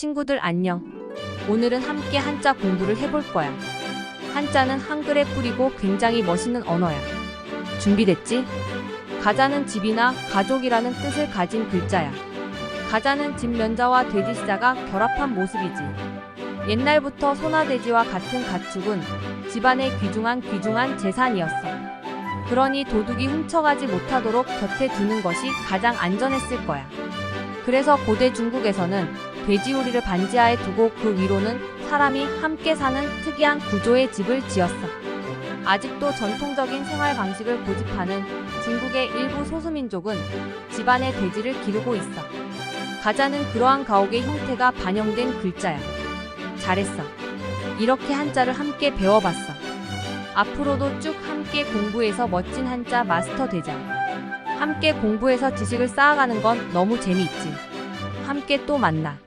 친구들 안녕. 오늘은 함께 한자 공부를 해볼 거야. 한자는 한글에 뿌리고 굉장히 멋있는 언어야. 준비됐지? 가자는 집이나 가족이라는 뜻을 가진 글자야. 가자는 집 면자와 돼지시자가 결합한 모습이지. 옛날부터 소나 돼지와 같은 가축은 집안의 귀중한 귀중한 재산이었어. 그러니 도둑이 훔쳐가지 못하도록 곁에 두는 것이 가장 안전했을 거야. 그래서 고대 중국에서는 돼지우리를 반지하에 두고 그 위로는 사람이 함께 사는 특이한 구조의 집을 지었어. 아직도 전통적인 생활 방식을 고집하는 중국의 일부 소수민족은 집안에 돼지를 기르고 있어. 가자는 그러한 가옥의 형태가 반영된 글자야. 잘했어. 이렇게 한자를 함께 배워봤어. 앞으로도 쭉 함께 공부해서 멋진 한자 마스터 되자. 함께 공부해서 지식을 쌓아가는 건 너무 재미있지. 함께 또 만나.